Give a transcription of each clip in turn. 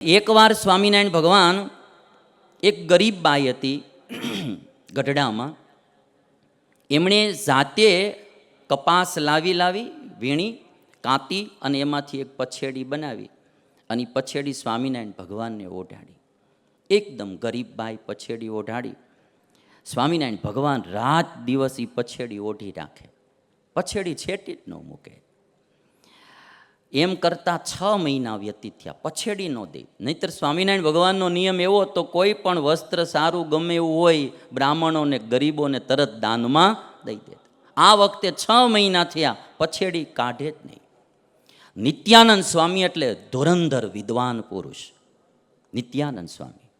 એકવાર સ્વામિનારાયણ ભગવાન એક ગરીબ બાઈ હતી ગઢડામાં. એમણે જાતે કપાસ લાવી લાવી, વીણી કાંતી અને એમાંથી એક પછેડી બનાવી અને પછેડી સ્વામિનારાયણ ભગવાનને ઓઢાડી. એકદમ ગરીબ બાઈ પછેડી ઓઢાડી. સ્વામિનારાયણ ભગવાન રાત દિવસ એ પછેડી ઓઢી રાખે. પછેડી છેટી જ ન મૂકે. એમ કરતાં છ મહિના વ્યતીત થયા. પછેડી ન દે. નહીતર સ્વામિનારાયણ ભગવાનનો નિયમ એવો હતો, કોઈ પણ વસ્ત્ર સારું ગમે એવું હોય, બ્રાહ્મણોને, ગરીબોને તરત દાનમાં દઈ દેતા આ વખતે છ મહિના થયા, પછેડી કાઢે જ નહીં. નિત્યાનંદ સ્વામી એટલે ધોરંધર વિદ્વાન પુરુષ. નિત્યાનંદ સ્વામી.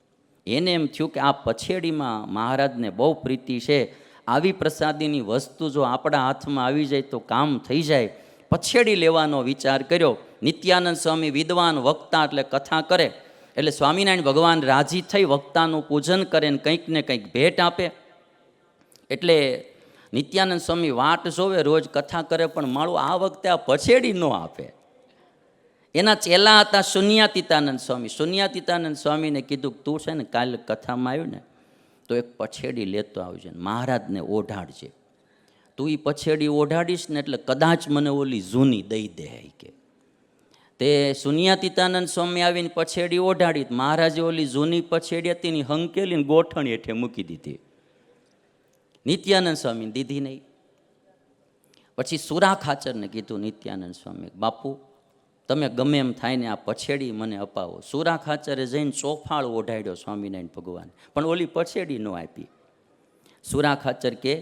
એને એમ થયું કે આ પછેડીમાં મહારાજને બહુ પ્રીતિ છે. આવી પ્રસાદીની વસ્તુ જો આપણા હાથમાં આવી જાય તો કામ થઈ જાય. પછેડી લેવાનો વિચાર કર્યો. નિત્યાનંદ સ્વામી વિદ્વાન વક્તા એટલે કથા કરે. એટલે સ્વામિનારાયણ ભગવાન રાજી થઈ વક્તાનું પૂજન કરે ને કંઈક ને કંઈક ભેટ આપે. એટલે નિત્યાનંદ સ્વામી વાટ જોવે, રોજ કથા કરે, પણ માળું આ વખતે આ પછેડી ન આપે. એના ચેલા હતા શૂન્યાતીતાનંદ સ્વામી. શૂન્યાતીતાનંદ સ્વામીને કીધું તું છે ને કાલે કથામાં આવ્યું ને તો એક પછેડી લેતો આવજે મહારાજને ઓઢાડજે. તું એ પછેડી ઓઢાડીશ ને એટલે કદાચ મને ઓલી જૂની દઈ દે કે. તે શૂન્યાતીતાનંદ સ્વામી આવીને પછેડી ઓઢાડી મહારાજે ઓલી જૂની પછેડી હતી ને હંકેલીને ગોઠણ હેઠે મૂકી દીધી. નિત્યાનંદ સ્વામી દીધી નહીં. પછી સુરા ખાચરને કીધું નિત્યાનંદ સ્વામી, બાપુ, તમે ગમે એમ થાય ને આ પછેડી મને અપાવો. સુરા ખાચરે જઈને ચોફાળ ઓઢાડ્યો સ્વામિનારાયણ ભગવાન, પણ ઓલી પછેડી ન આપી. સુરા ખાચર કે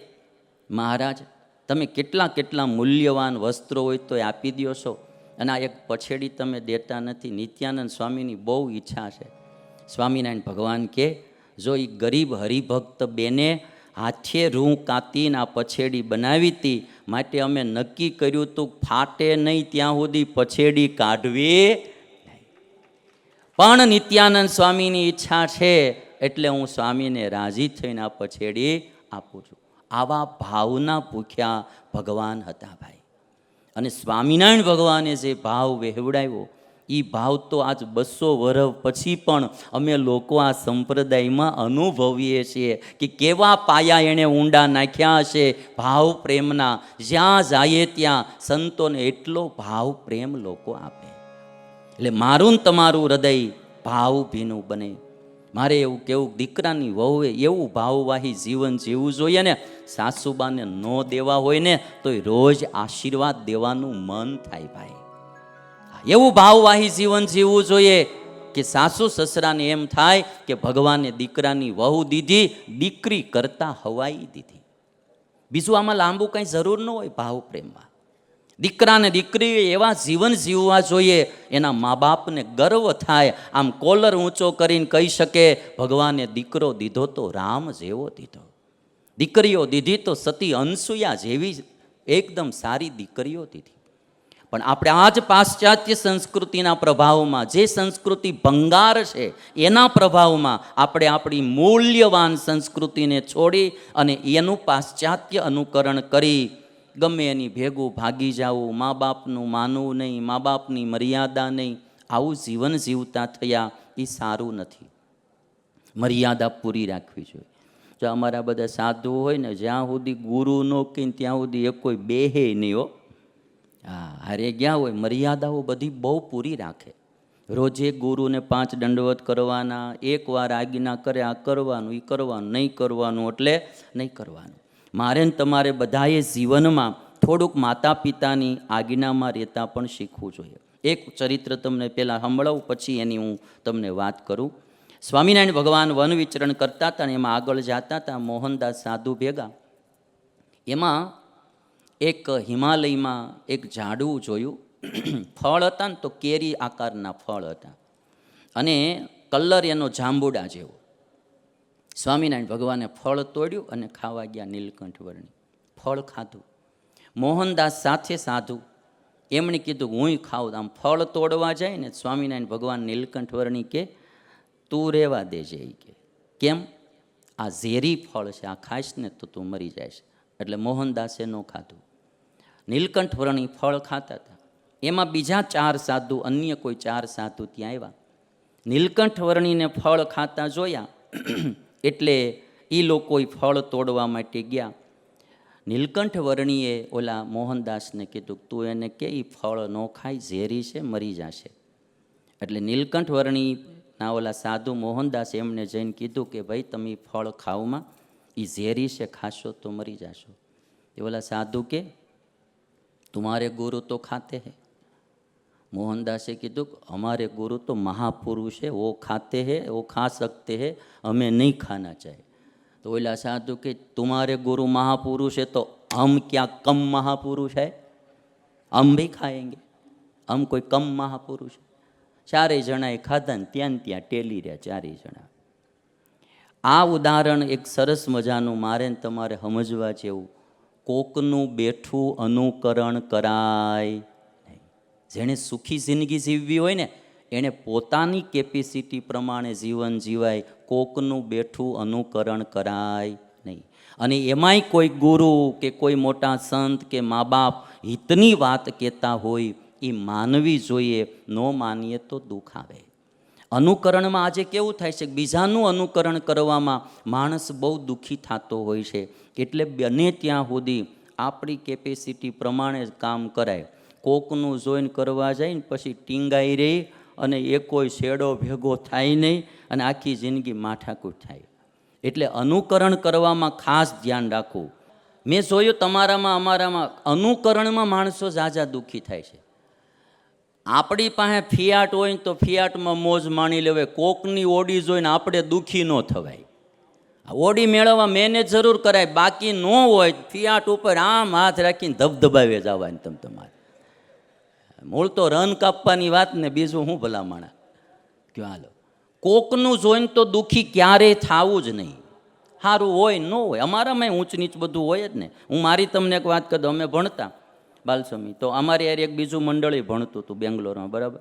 મહારાજ, તમે કેટલા કેટલા મૂલ્યવાન વસ્ત્રો હોય તો એ આપી દો છો. અને આ એક પછેડી તમે દેતા નથી. નિત્યાનંદ સ્વામીની બહુ ઈચ્છા છે. સ્વામિનારાયણ ભગવાન કે, જો એ ગરીબ હરિભક્ત બેને હાથે રૂ કાતીને આ પછેડી બનાવી હતી માટે અમે નક્કી કર્યું તું ફાટે નહીં ત્યાં સુધી પછેડી કાઢવી પણ નિત્યાનંદ સ્વામીની ઈચ્છા છે, એટલે હું સ્વામીને રાજી થઈને આ પછેડી આપું છું. આવા ભાવના ભૂખ્યા ભગવાન હતા ભાઈ. અને સ્વામિનારાયણ ભગવાને જે ભાવ વહેવડાવ્યો એ ભાવ તો આજ બસો વર્ષ પછી પણ અમે લોકો આ સંપ્રદાયમાં અનુભવીએ છીએ કે કેવા પાયા એણે ઊંડા નાખ્યા હશે ભાવ પ્રેમના. જ્યાં જાય ત્યાં સંતોને એટલો ભાવ પ્રેમ લોકો આપે. એટલે મારું ને તમારું હૃદય ભાવ ભીનું બને. મારે એવું કેવું, દીકરાની વહુએ એવું ભાવવાહી જીવન જીવવું જોઈએ ને, સાસુબાને ન દેવા હોય ને તો રોજ આશીર્વાદ દેવાનું મન થાય ભાઈ. એવું ભાવવાહી જીવન જીવવું જોઈએ કે સાસુ સસરાને એમ થાય કે ભગવાને દીકરાની વહુ દીધી, દીકરી કરતા હવાઈ દીધી. બીજું આમાં લાંબુ કંઈ જરૂર ન હોય ભાવ પ્રેમમાં. દીકરાને દીકરીએ એવા જીવન જીવવા જોઈએ, એના મા બાપને ગર્વ થાય, આમ કોલર ઊંચો કરીને કહી શકે, ભગવાને દીકરો દીધો તો રામ જેવો દીધો. દીકરીઓ દીધી તો સતી અનસુયા જેવી એકદમ સારી દીકરીઓ દીધી. પણ આપણે આ જ પાશ્ચાત્ય સંસ્કૃતિના પ્રભાવમાં, જે સંસ્કૃતિ ભંગાર છે, એના પ્રભાવમાં આપણે આપણી મૂલ્યવાન સંસ્કૃતિને છોડી અને એનું પાશ્ચાત્ય અનુકરણ કરી ગમે એની ભેગું ભાગી જવું મા બાપનું માનવું નહીં મા બાપની મર્યાદા નહીં, આવું જીવન જીવતા થયા એ સારું નથી. મર્યાદા પૂરી રાખવી જોઈએ. જો અમારા બધા સાધુ હોય ને, જ્યાં સુધી ગુરુ નો કહીને ત્યાં સુધી એ કોઈ બેહે નહીં હો. હા, હારે ગયા હોય, મર્યાદાઓ બધી બહુ પૂરી રાખે. રોજે ગુરુને પાંચ દંડવત કરવાના એકવાર આજ્ઞા કરે આ કરવાનું એ કરવાનું, નહીં કરવાનું, એટલે નહીં કરવાનું. મારે ને તમારે બધાએ જીવનમાં થોડુંક માતા પિતાની આજ્ઞામાં રહેતા પણ શીખવું જોઈએ. એક ચરિત્ર તમને પહેલાં સંભળાવું, પછી એની હું તમને વાત કરું. સ્વામિનારાયણ ભગવાન વન વિચરણ કરતા હતા અને એમાં આગળ જતા હતા, મોહનદાસ સાધુ ભેગા. એમાં એક હિમાલયમાં એક ઝાડવું જોયું. ફળ હતા ને તો કેરી આકારના ફળ હતા. અને કલર એનો જાંબુડા જેવો. સ્વામિનારાયણ ભગવાને ફળ તોડ્યું અને ખાવા ગયા નીલકંઠ વર્ણી ફળ ખાધું. મોહનદાસ સાથે સાધુ. એમણે કીધું હુંય ખાઉં, આમ ફળ તોડવા જાય ને સ્વામિનારાયણ ભગવાન નીલકંઠ વર્ણી કે, તું રહેવા દેજે એ કે. કેમ? આ ઝેરી ફળ છે, આ ખાઈશ ને તો તું મરી જાય એટલે મોહનદાસે ન ખાધું. નીલકંઠ વર્ણી ફળ ખાતા હતા. એમાં બીજા ચાર સાધુ, અન્ય કોઈ ચાર સાધુ ત્યાં આવ્યા. નીલકંઠ વર્ણીને ફળ ખાતા જોયા. એટલે એ લોકો ફળ તોડવા માટે ગયા. નીલકંઠ વર્ણીએ ઓલા મોહનદાસને કીધું, તું એને કે એ ફળ ન ખાય, ઝેરી છે, મરી જશે. એટલે નીલકંઠ વર્ણી ઓલા સાધુ મોહનદાસ એમને જઈને કીધું કે, ભાઈ, તમે ફળ ખાવમાં એ ઝેરી છે, ખાશો તો મરી જશો. એ ઓલા સાધુ કે તુમારે ગુરુ તો ખાતે હૈ. મોહનદાસે કીધું અમારે ગુરુ તો મહાપુરુષ હે ઓ ખાતે હે, ઓ ખા સકતે હે, અમે નહીં ખાના ચાહે. તો ઓલા સાધુ કે, તુમારે ગુરુ મહાપુરુષ હે તો હમ ક્યાં કમ મહાપુરુષ હે? હમ ભી ખાએંગે હમ કોઈ કમ મહાપુરુષ ચારેય જણાએ ખાધા ને ત્યાં ત્યાં ટેલી રહ્યા ચારેય જણા. આ ઉદાહરણ એક સરસ મજાનું મારે ને તમારે સમજવા જેવું. કોકનું બેઠું અનુકરણ કરાય. જેણે સુખી જિંદગી જીવવી હોય ને, એણે પોતાની કેપેસિટી પ્રમાણે જીવન જીવાય, કોકનું બેઠું અનુકરણ કરાય નહીં. અને એમાંય કોઈ ગુરુ કે કોઈ મોટા સંત કે મા બાપ હિતની વાત કહેતા હોય, એ માનવી જોઈએ, ન માનીએ તો દુઃખ આવે. અનુકરણમાં આજે કેવું થાય છે બીજાનું અનુકરણ કરવામાં માણસ બહુ દુઃખી થતો હોય છે, એટલે બને ત્યાં સુધી આપણી કેપેસિટી પ્રમાણે જ કામ કરાય. કોકનું જોઈન કરવા જાય ને પછી ટીંગાઈ રહી અને એ કોઈ શેડો ભેગો થાય નહીં અને આખી જિંદગી માઠાકૂટ થાય. એટલે અનુકરણ કરવામાં ખાસ ધ્યાન રાખવું. મેં જોયું તમારામાં, અમારામાં અનુકરણમાં માણસો ઝાઝા દુઃખી થાય છે. આપણી પાસે ફિયાટ હોય ને તો ફિયાટમાં મોજ માણી લેવાય. કોકની ઓડી જોઈને આપણે દુઃખી ન થવાય. ઓડી મેળવવા મેને જરૂર કરાય. બાકી ન હોય ફિયાટ ઉપર આમ હાથ રાખીને ધબધબાવે જવાની તમ તમારે. મૂળ તો રન કાપવાની વાત ને બીજું હું ભલામણા કે હાલો. કોકનું જોઈને તો દુઃખી ક્યારેય થવું જ નહીં. સારું હોય, ન હોય અમારામાં ઊંચ નીચ બધું હોય જ ને. હું મારી તમને એક વાત કરી અમે ભણતા બાલસમી તો અમારી યાર એક બીજું મંડળી ભણતું હતું બેંગ્લોરમાં, બરાબર?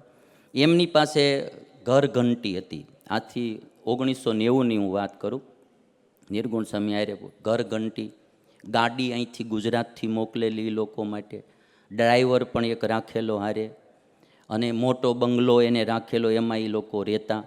એમની પાસે ઘર ઘંટી હતી. આથી ઓગણીસો નેવુંની હું વાત કરું. નિર્ગુણ સ્વામી આરે ઘર ઘંટી, ગાડી અહીંથી ગુજરાતથી મોકલેલી લોકો માટે. ડ્રાઈવર પણ એક રાખેલો હારે અને મોટો બંગલો એને રાખેલો, એમાં એ લોકો રહેતા.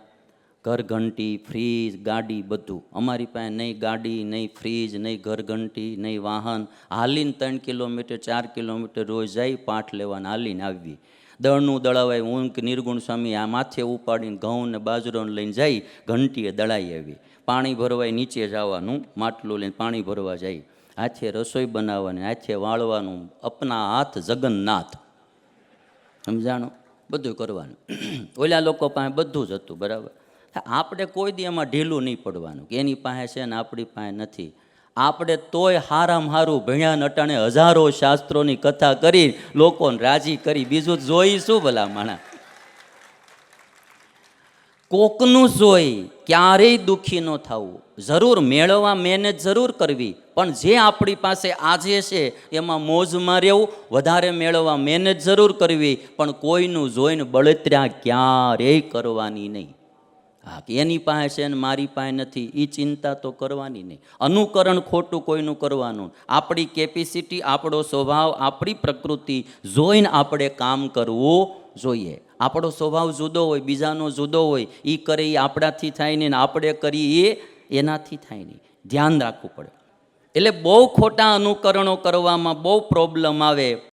ઘર ઘંટી, ફ્રીજ, ગાડી બધું. અમારી પાસે નહીં ગાડી, નહીં ફ્રીજ, નહીં ઘર ઘંટી, નહીં વાહન. હાલીને ત્રણ કિલોમીટર, ચાર કિલોમીટર રોજ જાય, પાઠ લેવાના હાલીને આવી. દળનું દળાવાય, ઊંઘ નિર્ગુણ સ્વામી આ માથે ઉપાડીને ઘઉં ને બાજરાને લઈને જાય, ઘંટીએ દળાઈ આવી. પાણી ભરવાય, નીચે જવાનું, માટલું લઈને પાણી ભરવા જાય. હાથે રસોઈ બનાવવાની, આછે વાળવાનું, અપના હાથ જગન્નાથ. સમજાણો? બધું કરવાનું. ઓલા લોકો પાસે બધું જ હતું, બરાબર? આપણે કોઈ દી એમાં ઢીલું નહીં પડવાનું, કે એની પાસે છે ને આપણી પાસે નથી. આપણે તોય હારામ હારું ભણ્યા નટાણે હજારો શાસ્ત્રોની કથા કરી, લોકોને રાજી કરી, બીજું જોઈ શું ભલા માણા. કોકનું જોઈ ક્યારેય દુઃખી ન થવું. જરૂર મેળવવા મહેનત જરૂર કરવી. પણ જે આપણી પાસે આજે છે, એમાં મોજમાં રહેવું વધારે મેળવવા મહેનત જરૂર કરવી, પણ કોઈનું જોઈને બળતરા ક્યારેય કરવાની નહીં. હા કે એની પાસે છે ને મારી પાસે નથી એ ચિંતા તો કરવાની નહીં. અનુકરણ ખોટું કોઈનું કરવાનું આપણી કેપેસિટી આપણો સ્વભાવ, આપણી પ્રકૃતિ જોઈને આપણે કામ કરવું જોઈએ. આપણો સ્વભાવ જુદો હોય, બીજાનો જુદો હોય એ કરે એ આપણાથી થાય નહીં ને આપણે કરીએ એ એનાથી થાય નહીં. ધ્યાન રાખવું પડે. એટલે બહુ ખોટા અનુકરણો કરવામાં બહુ પ્રોબ્લેમ આવે.